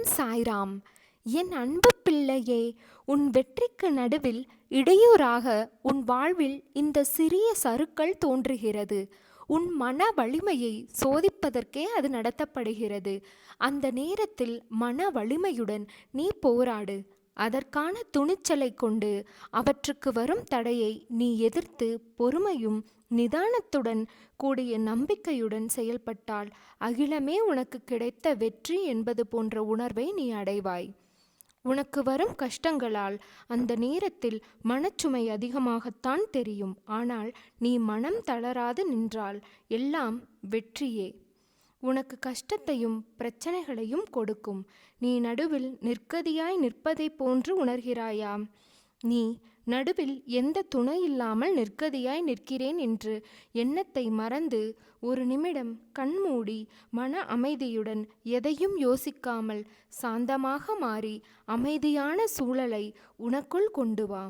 ஓம் சாய்ராம். என் அன்பு பிள்ளையே உன் வெற்றிக்கு நடுவில் இடையூறாக உன் வாழ்வில் இந்த சிறிய சருக்கள் தோன்றுகிறது. உன் மன வலிமையை சோதிப்பதற்கே அது நடத்தப்படுகிறது. அந்த நேரத்தில் மன வலிமையுடன் நீ போராடு. அதற்கான துணிச்சலை கொண்டு அவற்றுக்கு வரும் தடையை நீ எதிர்த்து பொறுமையும் நிதானத்துடன் கூடிய நம்பிக்கையுடன் செயல்பட்டால் அகிலமே உனக்கு கிடைத்த வெற்றி என்பது போன்ற உணர்வை நீ அடைவாய். உனக்கு வரும் கஷ்டங்களால் அந்த நேரத்தில் மனச்சுமை அதிகமாகத்தான் தெரியும். ஆனால் நீ மனம் தளராது நின்றால் எல்லாம் வெற்றியே. உனக்கு கஷ்டத்தையும் பிரச்சனைகளையும் கொடுக்கும். நீ நடுவில் நிற்கதியாய் நிற்பதைப் போன்று உணர்கிறாயா? நீ நடுவில் எந்த துணை இல்லாமல் நிற்கதியாய் நிற்கிறேன் என்று எண்ணத்தை மறந்து ஒரு நிமிடம் கண்மூடி மன அமைதியுடன் எதையும் யோசிக்காமல் சாந்தமாக மாறி அமைதியான சூழலை உனக்குள் கொண்டு வா.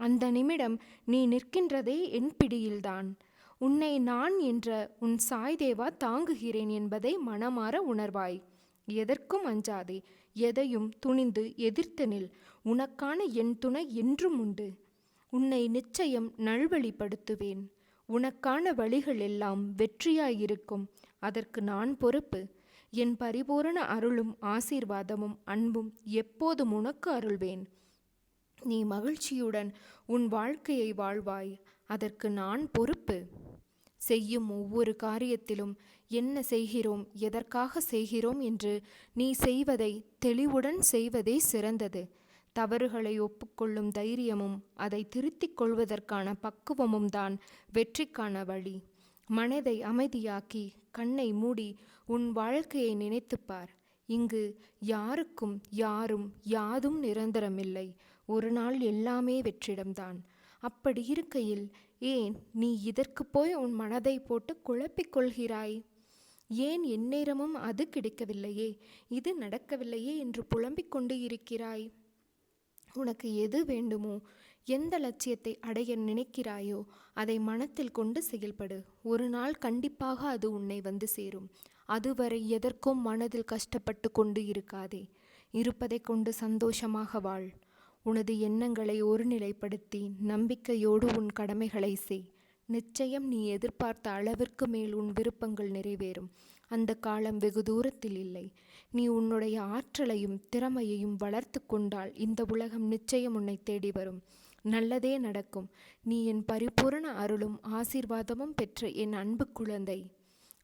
அந்த நிமிடம் நீ நிற்கின்றதே என் பிடியில்தான். உன்னை நான் என்ற உன் சாய்தேவா தாங்குகிறேன் என்பதை மனமாற உணர்வாய். எதற்கும் அஞ்சாதே எதையும் துணிந்து எதிர்த்து நில். உனக்கான என் துணை என்றும் உண்டு. உன்னை நிச்சயம் நல்வழிப்படுத்துவேன். உனக்கான வழிகள் எல்லாம் வெற்றியாயிருக்கும். அதற்கு நான் பொறுப்பு. என் பரிபூரண அருளும் ஆசீர்வாதமும் அன்பும் எப்போதும் உனக்கு அருள்வேன். நீ மகிழ்ச்சியுடன் உன் வாழ்க்கையை வாழ்வாய். அதற்கு நான் பொறுப்பு. செய்யும் ஒவ்வொரு காரியத்திலும் என்ன செய்கிறோம் எதற்காக செய்கிறோம் என்று நீ செய்வதை தெளிவுடன் செய்வதே சிறந்தது. தவறுகளை ஒப்புக்கொள்ளும் தைரியமும் அதை திருத்திக் கொள்வதற்கான பக்குவமும் தான் வெற்றிக்கான வழி. மனதை அமைதியாக்கி கண்ணை மூடி உன் வாழ்க்கையை நினைத்துப்பார் இங்கு யாருக்கும் யாரும் யாதும் நிரந்தரமில்லை. ஒரு நாள் எல்லாமே வெற்றிடம்தான். அப்படி இருக்கையில் ஏன் நீ இதற்கு போய் உன் மனதை போட்டு குழப்பிக் கொள்கிறாய்? ஏன் எந்நேரமும் அது கிடைக்கவில்லையே? இது நடக்கவில்லையே என்று புலம்பிக் கொண்டு இருக்கிறாய். உனக்கு எது வேண்டுமோ எந்த லட்சியத்தை அடைய நினைக்கிறாயோ அதை மனத்தில் கொண்டு செயல்படு. ஒரு நாள் கண்டிப்பாக அது உன்னை வந்து சேரும். அதுவரை எதற்கும் மனதில் கஷ்டப்பட்டு கொண்டு இருக்காதே. இருப்பதை கொண்டு சந்தோஷமாக வாழ். உனது எண்ணங்களை ஒருநிலைப்படுத்தி நம்பிக்கையோடு உன் கடமைகளை செய். நிச்சயம் நீ எதிர்பார்த்த அளவிற்கு மேல் உன் விருப்பங்கள் நிறைவேறும். அந்த காலம் வெகு தூரத்தில் இல்லை. நீ உன்னுடைய ஆற்றலையும் திறமையையும் வளர்த்து கொண்டால் இந்த உலகம் நிச்சயம் உன்னை தேடி வரும். நல்லதே நடக்கும். நீ என் பரிபூரண அருளும் ஆசீர்வாதமும் பெற்ற என் அன்பு குழந்தை.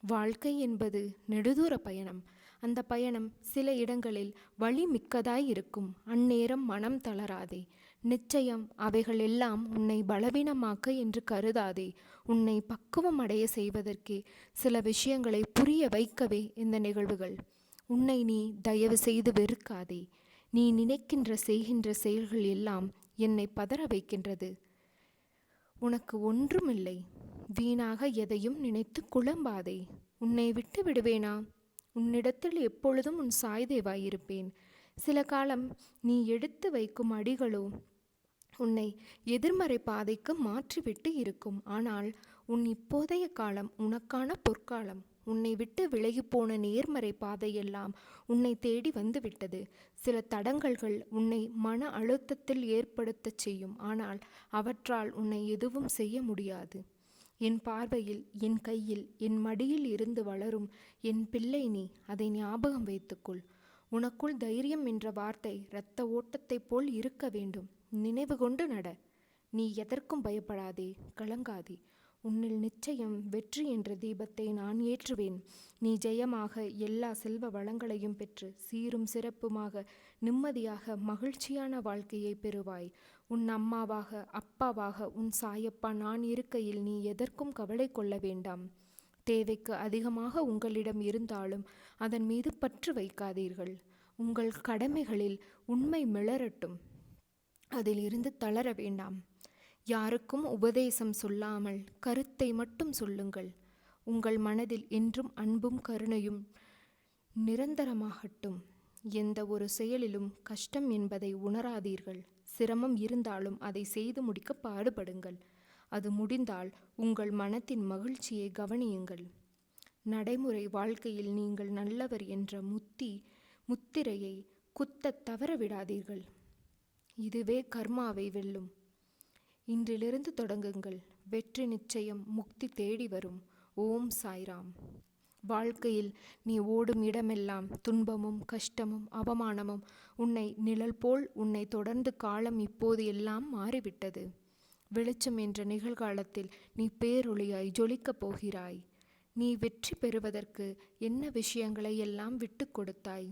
வாழ்க்கை என்பது நெடுதூர பயணம். அந்த பயணம் சில இடங்களில் வழி மிக்கதாய் இருக்கும். அந்நேரம் மனம் தளராதே. நிச்சயம் அவைகள் எல்லாம் உன்னை பலவீனமாக்க என்று கருதாதே. உன்னை பக்குவம் அடைய செய்வதற்கே சில விஷயங்களை புரிய வைக்கவே இந்த நிகழ்வுகள். உன்னை நீ தயவு செய்து வெறுக்காதே. நீ நினைக்கின்ற செய்கின்ற செயல்கள் எல்லாம் என்னை பதற வைக்கின்றது. உனக்கு ஒன்றுமில்லை. வீணாக எதையும் நினைத்து குழம்பாதே. உன்னை விட்டு விடுவேனா உன்னிடத்தில் எப்பொழுதும் உன் சாய்தேவாயிருப்பேன். சில காலம் நீ எடுத்து வைக்கும் அடிகளோ உன்னை எதிர்மறை பாதைக்கு மாற்றிவிட்டு இருக்கும். ஆனால் உன் இப்போதைய காலம் உனக்கான பொற்காலம். உன்னை விட்டு விலகி போன நேர்மறை பாதையெல்லாம் உன்னை தேடி வந்துவிட்டது. சில தடங்கல்கள் உன்னை மன அழுத்தத்தில் ஏற்படுத்தச் செய்யும். ஆனால் அவற்றால் உன்னை எதுவும் செய்ய முடியாது. என் பார்வையில் என் கையில் என் மடியில் இருந்து வளரும் என் பிள்ளை நீ அதை ஞாபகம் வைத்துக்கொள். உனக்குள் தைரியம் என்ற வார்த்தை இரத்த ஓட்டத்தைப் போல் இருக்க வேண்டும். நினைவு கொண்டு நட. நீ எதற்கும் பயப்படாதே கலங்காதே. உன்னில் நிச்சயம் வெற்றி என்ற தீபத்தை நான் ஏற்றுவேன். நீ ஜெயமாக எல்லா செல்வ வளங்களையும் பெற்று சீரும் சிறப்புமாக நிம்மதியாக மகிழ்ச்சியான வாழ்க்கையை பெறுவாய். உன் அம்மாவாக அப்பாவாக உன் சாயப்பா நான் இருக்கையில் நீ எதற்கும் கவலை கொள்ள வேண்டாம். தேவைக்கு அதிகமாக உங்களிடம் இருந்தாலும் அதன் மீது பற்று வைக்காதீர்கள். உங்கள் கடமைகளில் உண்மை மிளரட்டும். அதில் இருந்து தளர வேண்டாம். யாருக்கும் உபதேசம் சொல்லாமல் கருத்தை மட்டும் சொல்லுங்கள். உங்கள் மனதில் என்றும் அன்பும் கருணையும் நிரந்தரமாகட்டும். எந்த ஒரு செயலிலும் கஷ்டம் என்பதை உணராதீர்கள். சிரமம் இருந்தாலும் அதை செய்து முடிக்க பாடுபடுங்கள். அது முடிந்தால் உங்கள் மனத்தின் மகிழ்ச்சியை கவனியுங்கள். நடைமுறை வாழ்க்கையில் நீங்கள் நல்லவர் என்ற முத்தி முத்திரையை குத்தத் தவற விடாதீர்கள் இதுவே கர்மாவை வெல்லும். இன்றிலிருந்து தொடங்குங்கள். வெற்றி நிச்சயம் முக்தி தேடி வரும். ஓம் சாய்ராம். வாழ்க்கையில் நீ ஓடும் இடமெல்லாம் துன்பமும் கஷ்டமும் அவமானமும் உன்னை நிழல் போல் உன்னை தொடர்ந்து காலம் இப்போது எல்லாம் மாறிவிட்டது. வெளிச்சம் என்ற நிகழ்காலத்தில் நீ பேரொளியாய் ஜொலிக்கப் போகிறாய். நீ வெற்றி பெறுவதற்கு என்ன விஷயங்களை எல்லாம் விட்டு கொடுத்தாய்?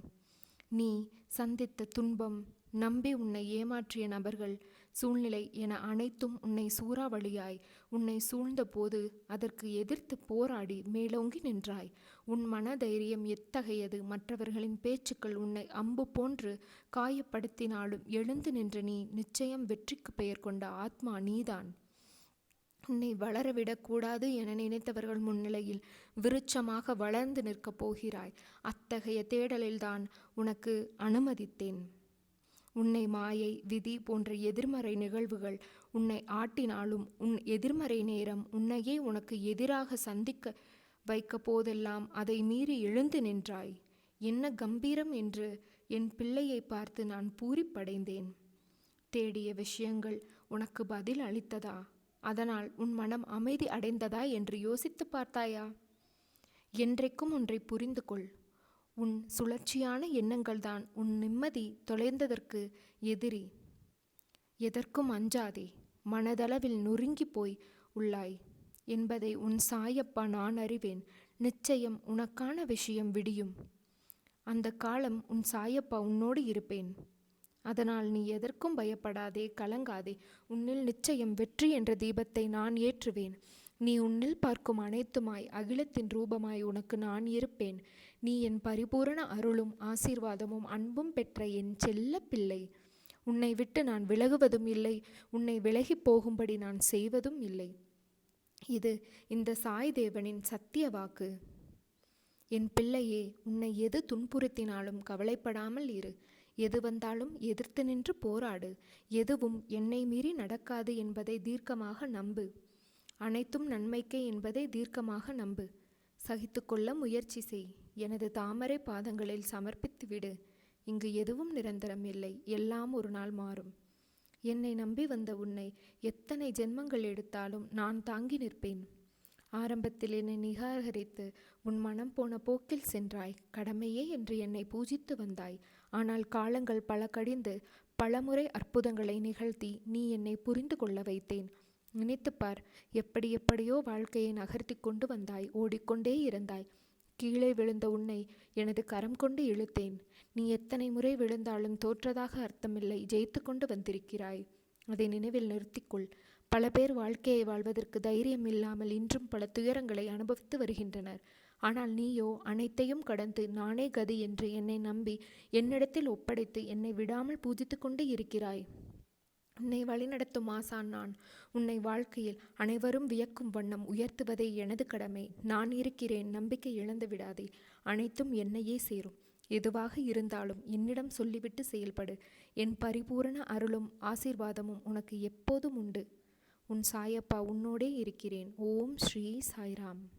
நீ சந்தித்த துன்பம் நம்பி உன்னை ஏமாற்றிய நபர்கள் சூழ்நிலை என அனைத்தும் உன்னை சூறாவளியாய் உன்னை சூழ்ந்தபோது அதற்கு எதிர்த்து போராடி மேலோங்கி நின்றாய். உன் மனதைரியம் எத்தகையது? மற்றவர்களின் பேச்சுக்கள் உன்னை அம்பு போன்று காயப்படுத்தினாலும் எழுந்து நின்ற நீ நிச்சயம் வெற்றிக்கு பெயர் கொண்ட ஆத்மா நீதான். உன்னை வளரவிடக்கூடாது என நினைத்தவர்கள் முன்னிலையில் விருட்சமாக வளர்ந்து நிற்கப் போகிறாய். அத்தகைய தேடலில்தான் உனக்கு அனுமதித்தேன். உன்னை மாயை விதி போன்ற எதிர்மறை நிகழ்வுகள் உன்னை ஆட்டினாலும் உன் எதிர்மறை நேரம் உன்னையே உனக்கு எதிராக சந்திக்க வைக்க போதெல்லாம் அதை மீறி எழுந்து நின்றாய். என்ன கம்பீரம் என்று என் பிள்ளையை பார்த்து நான் பூரிப்படைந்தேன். தேடிய விஷயங்கள் உனக்கு பதில் அளித்ததா? அதனால் உன் மனம் அமைதி அடைந்ததா என்று யோசித்து பார்த்தாயா? என்றைக்கும் ஒன்றை புரிந்து கொள் உன் சுழற்சியான எண்ணங்கள்தான் உன் நிம்மதி தொலைந்ததற்கு எதிரி. எதற்கும் அஞ்சாதே மனதளவில் நொறுங்கி போய் உள்ளாய். என்பதை உன் சாயப்பா நான் அறிவேன். நிச்சயம் உனக்கான விஷயம் விடியும். அந்த காலம் உன் சாயப்பா உன்னோடு இருப்பேன். அதனால் நீ எதற்கும் பயப்படாதே கலங்காதே. உன்னில் நிச்சயம் வெற்றி என்ற தீபத்தை நான் ஏற்றுவேன். நீ உன்னில் பார்க்கும் அனைத்துமாய் அகிலத்தின் ரூபமாய் உனக்கு நான் இருப்பேன். நீ என் பரிபூரண அருளும் ஆசீர்வாதமும் அன்பும் பெற்ற என் செல்ல பிள்ளை. உன்னை விட்டு நான் விலகுவதும் இல்லை. உன்னை விலகிப் போகும்படி நான் செய்வதும் இல்லை. இது இந்த சாய் தேவனின் சத்திய வாக்கு. என் பிள்ளையே உன்னை எது துன்புறுத்தினாலும் கவலைப்படாமல் இரு. எது வந்தாலும் எதிர்த்து நின்று போராடு. எதுவும் என்னை மீறி நடக்காது என்பதை தீர்க்கமாக நம்பு. அனைத்தும் நன்மைக்கே என்பதை தீர்க்கமாக நம்பு. சகித்துக்கொள்ள முயற்சி செய். எனது தாமரை பாதங்களில் சமர்ப்பித்து விடு இங்கு எதுவும் நிரந்தரம் இல்லை. எல்லாம் ஒரு நாள் மாறும். என்னை நம்பி வந்த உன்னை எத்தனை ஜென்மங்கள் எடுத்தாலும் நான் தாங்கி நிற்பேன். ஆரம்பத்தில் என்னை நிகாகரித்து உன் மனம் போன போக்கில் சென்றாய். கடமையே என்று என்னை பூஜித்து வந்தாய். ஆனால் காலங்கள் பல கடிந்து பலமுறை அற்புதங்களை நிகழ்த்தி நீ என்னை புரிந்து கொள்ள வைத்தேன். நினைத்துப்பார். எப்படி எப்படியோ வாழ்க்கையை நகர்த்தி கொண்டு வந்தாய் ஓடிக்கொண்டே இருந்தாய். கீழே விழுந்த உன்னை எனது கரம் கொண்டு இழுத்தேன். நீ எத்தனை முறை விழுந்தாலும் தோற்றதாக அர்த்தமில்லை ஜெயித்து கொண்டு வந்திருக்கிறாய். அதை நினைவில் நிறுத்திக்கொள் பல பேர் வாழ்க்கையை வாழ்வதற்கு தைரியம் இல்லாமல் இன்றும் பல துயரங்களை அனுபவித்து வருகின்றனர். ஆனால் நீயோ அனைத்தையும் கடந்து நானே கதி என்று என்னை நம்பி என்னிடத்தில் ஒப்படைத்து என்னை விடாமல் பூஜித்து கொண்டு இருக்கிறாய். உன்னை வழிநடத்தும் ஆசான் நான். உன்னை வாழ்க்கையில் அனைவரும் வியக்கும் வண்ணம் உயர்த்துவதே எனது கடமை. நான் இருக்கிறேன் நம்பிக்கை இழந்து விடாதே. அனைத்தும் என்னையே சேரும். எதுவாக இருந்தாலும் என்னிடம் சொல்லிவிட்டு செயல்படு. என் பரிபூரண அருளும் ஆசீர்வாதமும் உனக்கு எப்போதும் உண்டு. உன் சாயப்பா உன்னோடே இருக்கிறேன். ஓம் ஸ்ரீ சாய்ராம்.